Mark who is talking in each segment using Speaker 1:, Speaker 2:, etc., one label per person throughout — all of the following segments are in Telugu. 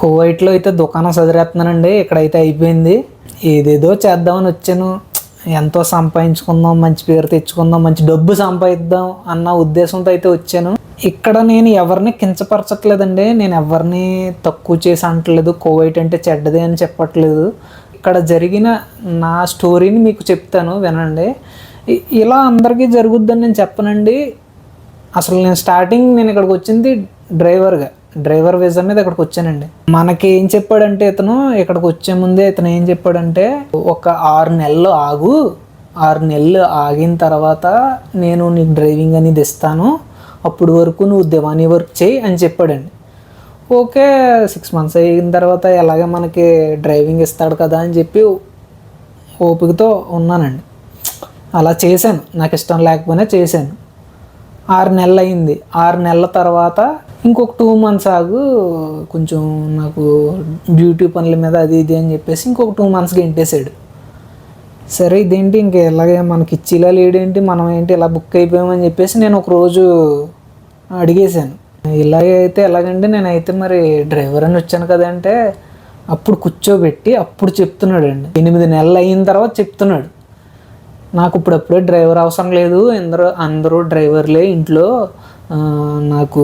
Speaker 1: కువైట్లో అయితే దుకాణం చదివేస్తున్నానండి ఇక్కడైతే అయిపోయింది. ఏదేదో చేద్దామని వచ్చాను. ఎంతో సంపాదించుకుందాం మంచి పేరు తెచ్చుకుందాం మంచి డబ్బు సంపాదిద్దాం అన్న ఉద్దేశంతో అయితే వచ్చాను. ఇక్కడ నేను ఎవరిని కించపరచట్లేదండి. నేను ఎవరిని తక్కువ చేసి అంటలేదు. కోవైట్ అంటే చెడ్డది అని చెప్పట్లేదు. ఇక్కడ జరిగిన నా స్టోరీని మీకు చెప్తాను. వినండి. ఇలా అందరికీ జరుగుద్దని నేను చెప్పనండి. అసలు నేను స్టార్టింగ్ నేను ఇక్కడికి వచ్చింది డ్రైవర్గా. డ్రైవర్ వీసా మీద ఇక్కడికి వచ్చానండి. మనకి ఏం చెప్పాడంటే ఇతను ఇక్కడికి వచ్చే ముందే ఇతను ఏం చెప్పాడంటే ఒక ఆరు నెలలు ఆగు. ఆరు నెలలు ఆగిన తర్వాత నేను నీకు డ్రైవింగ్ అనేది ఇస్తాను అప్పుడు వరకు నువ్వు దివానీ వర్క్ చేయి అని చెప్పాడండి. ఓకే సిక్స్ మంత్స్ అయిన తర్వాత ఎలాగ మనకి డ్రైవింగ్ ఇస్తాడు కదా అని చెప్పి ఓపికతో ఉన్నానండి. అలా చేశాను. నాకు ఇష్టం లేకపోయినా చేశాను. ఆరు నెలలు అయింది. ఆరు నెలల తర్వాత ఇంకొక టూ మంత్స్ ఆగు కొంచెం నాకు డ్యూటీ పనుల మీద అది ఇది అని చెప్పేసి ఇంకొక టూ మంత్స్కి ఎంటేసాడు సరే ఇదేంటి ఇంక ఇలాగే మనకి ఇచ్చిలా లేడేంటి మనం ఏంటి ఇలా బుక్ అయిపోయామని చెప్పేసి నేను ఒక రోజు అడిగేశాను. ఇలాగే అయితే ఎలాగంటే నేనైతే మరి డ్రైవర్ అని వచ్చాను కదంటే అప్పుడు కూర్చోబెట్టి అప్పుడు చెప్తున్నాడు అండి ఎనిమిది నెలలు అయిన తర్వాత చెప్తున్నాడు. నాకు ఇప్పుడప్పుడే డ్రైవర్ అవసరం లేదు అందరూ అందరూ డ్రైవర్లే ఇంట్లో. నాకు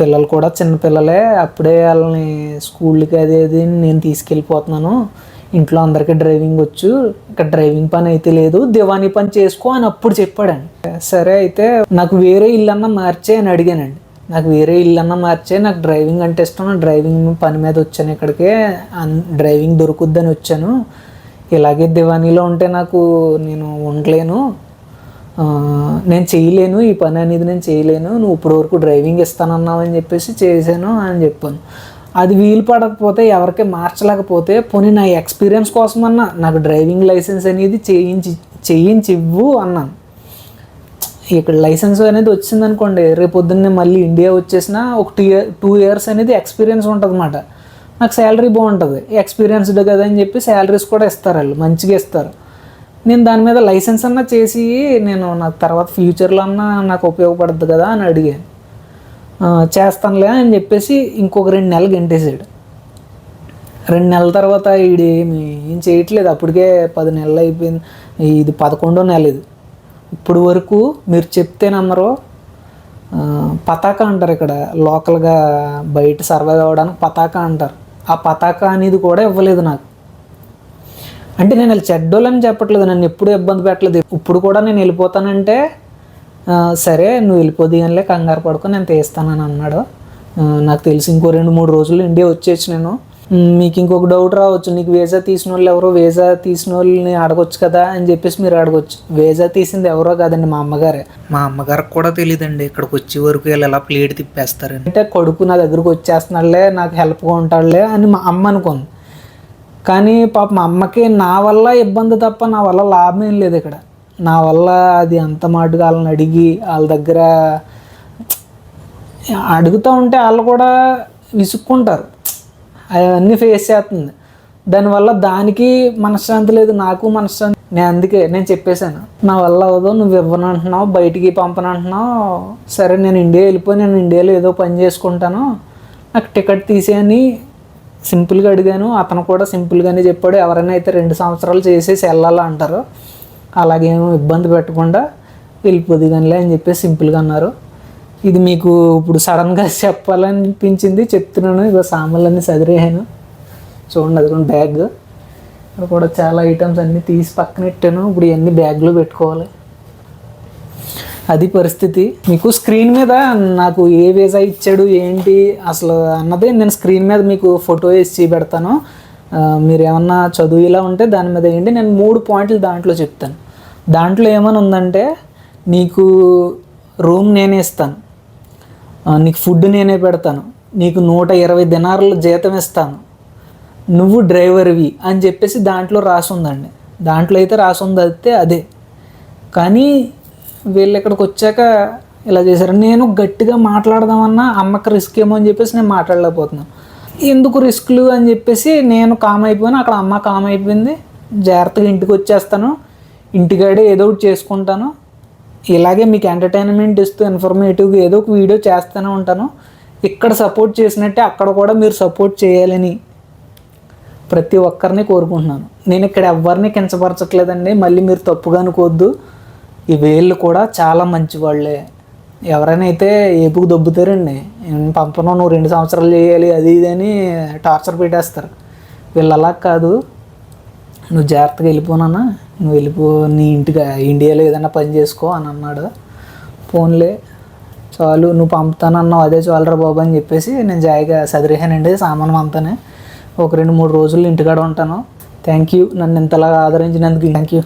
Speaker 1: పిల్లలు కూడా చిన్న పిల్లలే. అప్పుడే వాళ్ళని స్కూల్కి అది అది నేను తీసుకెళ్ళిపోతున్నాను. ఇంట్లో అందరికీ డ్రైవింగ్ వచ్చు. ఇక్కడ డ్రైవింగ్ పని అయితే లేదు. దివానీ పని చేసుకో అని అప్పుడు చెప్పాడండి. సరే అయితే నాకు వేరే ఇల్లన్నా మార్చే అని అడిగానండి. నాకు వేరే ఇల్లన్నా మార్చే నాకు డ్రైవింగ్ అంటే ఇష్టం. డ్రైవింగ్ పని మీద వచ్చాను ఇక్కడికే. అన్- డ్రైవింగ్ దొరుకుద్దని వచ్చాను. ఇలాగే దివానీలో ఉంటే నాకు నేను ఉండలేను. నేను చేయలేను ఈ పని అనేది నేను చేయలేను నువ్వు ఇప్పటి వరకు డ్రైవింగ్ ఇస్తానన్నావు అని చెప్పేసి చేశాను అని చెప్పాను. అది వీలు పడకపోతే ఎవరికి మార్చలేకపోతే పోనీ నా ఎక్స్పీరియన్స్ కోసమన్నా నాకు డ్రైవింగ్ లైసెన్స్ అనేది చేయించి చేయించి ఇవ్వు అన్నాను. ఇక్కడ లైసెన్స్ అనేది వచ్చింది అనుకోండి రేపు పొద్దున్నే మళ్ళీ ఇండియా వచ్చేసిన ఒక టూ ఇయర్ టూ ఇయర్స్ అనేది ఎక్స్పీరియన్స్ ఉంటుంది అన్నమాట నాకు శాలరీ బాగుంటుంది. ఎక్స్పీరియన్స్డ్ కదా అని చెప్పి శాలరీస్ కూడా ఇస్తారు వాళ్ళు మంచిగా ఇస్తారు. నేను దాని మీద లైసెన్స్ అన్నా చేసి నేను నాకు తర్వాత ఫ్యూచర్లో అన్నా నాకు ఉపయోగపడుద్ది కదా అని అడిగాను. చేస్తానులే అని చెప్పేసి ఇంకొక రెండు నెలలు గంటేసాడు రెండు నెలల తర్వాత ఈడు ఏమి ఏం చేయట్లేదు. అప్పటికే పది నెలలు అయిపోయింది. ఇది పదకొండో నెల ఇది. ఇప్పుడు వరకు మీరు చెప్తే నమ్మరు. పతాక అంటారు ఇక్కడ. లోకల్గా బయట సర్వైవ్ అవ్వడానికి పతాక అంటారు. ఆ పతాక అనేది కూడా ఇవ్వలేదు నాకు. అంటే నేను వాళ్ళు చెడ్డోళ్ళని చెప్పట్లేదు నన్ను ఎప్పుడు ఇబ్బంది పెట్టలేదు. ఇప్పుడు కూడా నేను వెళ్ళిపోతానంటే సరే నువ్వు వెళ్ళిపోది అనిలే కంగారు పడుకో నేను తీస్తానని అన్నాడు. నాకు తెలిసి ఇంకో రెండు మూడు రోజులు ఇండియా వచ్చేసి నేను "ఉమ్, మీకు ఇంకొక డౌట్ రావచ్చు నీకు వీసా తీసిన వాళ్ళు ఎవరో వీసా తీసిన వాళ్ళని అడగొచ్చు కదా అని చెప్పేసి మీరు అడగొచ్చు. వీసా తీసింది ఎవరో కాదండి మా అమ్మగారే. మా అమ్మగారికి కూడా తెలియదండి ఇక్కడికి వచ్చే వరకు వీళ్ళు ఎలా ప్లేట్ తిప్పేస్తారని. అంటే కొడుకు నా దగ్గరకు వచ్చేస్తున్నాడులే నాకు హెల్ప్గా ఉంటాడులే అని మా అమ్మ అనుకుంది. కానీ పాప మా అమ్మకి నా వల్ల ఇబ్బంది తప్ప నా వల్ల లాభం ఏం లేదు ఇక్కడ. నా వల్ల అది అంత మాటుగా వాళ్ళని అడిగి వాళ్ళ దగ్గర అడుగుతూ ఉంటే వాళ్ళు కూడా విసుక్కుంటారు. అవన్నీ ఫేస్ చేస్తుంది. దానివల్ల దానికి మనశ్శాంతి లేదు నాకు మనశ్శాంతి నేను అందుకే నేను చెప్పేశాను నా వల్ల అవదో నువ్వు ఇవ్వనంటున్నావు బయటికి పంపనంటున్నావు సరే నేను ఇండియా వెళ్ళిపోయి నేను ఇండియాలో ఏదో పని చేసుకుంటాను. నాకు టికెట్ తీసేయని సింపుల్గా అడిగాను. అతను కూడా సింపుల్గానే చెప్పాడు. ఎవరైనా అయితే రెండు సంవత్సరాలు చేసేసి వెళ్ళాలా అంటారు. అలాగేమో ఇబ్బంది పెట్టకుండా వెళ్ళిపోదు కానీ అని చెప్పేసి సింపుల్గా అన్నారు. ఇది మీకు ఇప్పుడు సడన్గా చెప్పాలనిపించింది చెప్తున్నాను. ఇక సామాన్లన్నీ సదిరేసాను చూడండి అది కూడా బ్యాగ్. ఇక్కడ కూడా చాలా ఐటమ్స్ అన్నీ తీసి పక్కన పెట్టాను. ఇప్పుడు ఇవన్నీ బ్యాగ్లో పెట్టుకోవాలి. అది పరిస్థితి. మీకు స్క్రీన్ మీద నాకు ఏ వీసా ఇచ్చాడు ఏంటి అసలు అన్నది నేను స్క్రీన్ మీద మీకు ఫోటో వేసి పెడతాను మీరు ఏమన్నా చదువు ఇలా ఉంటే దాని మీద ఏంటి నేను మూడు పాయింట్లు దాంట్లో చెప్తాను. దాంట్లో ఏమని ఉందంటే నీకు రూమ్ నేనే ఇస్తాను. నీకు ఫుడ్ నేనే పెడతాను. నీకు నూట ఇరవై దినారుల జీతం ఇస్తాను. నువ్వు డ్రైవర్వి అని చెప్పేసి దాంట్లో రాసి ఉందండి దాంట్లో అయితే రాసి ఉంది అయితే అదే. కానీ వీళ్ళు ఇక్కడికి వచ్చాక ఇలా చేశారు. నేను గట్టిగా మాట్లాడదామన్నా అమ్మకి రిస్క్ ఏమో అని చెప్పేసి నేను మాట్లాడలేకపోతున్నాను. ఎందుకు రిస్క్లు అని చెప్పేసి నేను కామ్ అయిపోయాను. అక్కడ అమ్మ కామ్ అయిపోయింది. జాగ్రత్తగా ఇంటికి వచ్చేస్తాను. ఇంటికాడే ఏదో ఒకటి చేసుకుంటాను. ఇలాగే మీకు ఎంటర్టైన్మెంట్ ఇస్తూ ఇన్ఫర్మేటివ్గా ఏదో ఒక వీడియో చేస్తూనే ఉంటాను. ఇక్కడ సపోర్ట్ చేసినట్టే అక్కడ కూడా మీరు సపోర్ట్ చేయాలని ప్రతి ఒక్కరిని కోరుకుంటున్నాను. నేను ఇక్కడ ఎవరిని కించపరచట్లేదండి. మళ్ళీ మీరు తప్పుగా అనుకోవద్దు. ఈ వీళ్ళు కూడా చాలా మంచి వాళ్ళే ఎవరైనా అయితే ఏపుకు దొబ్బుతారండి. పంపను నువ్వు రెండు సంవత్సరాలు చేయాలి అది ఇది అని టార్చర్ పెట్టేస్తారు. వీళ్ళు అలా కాదు. నువ్వు జాగ్రత్తగా వెళ్ళిపోనన్నా నువ్వు వెళ్ళిపో నీ ఇంటికి ఇండియాలో ఏదైనా పని చేసుకో అని అన్నాడు. ఫోన్లే చాలు నువ్వు పంపుతానన్నావు అదే చాలరా బాబు అని చెప్పేసి నేను జాయిగా సదిరేహానండి సామాను పంపుతానే ఒక రెండు మూడు రోజులు ఇంటికాడ ఉంటాను. థ్యాంక్ యూ నన్ను ఇంతలా ఆదరించినందుకు. Thank you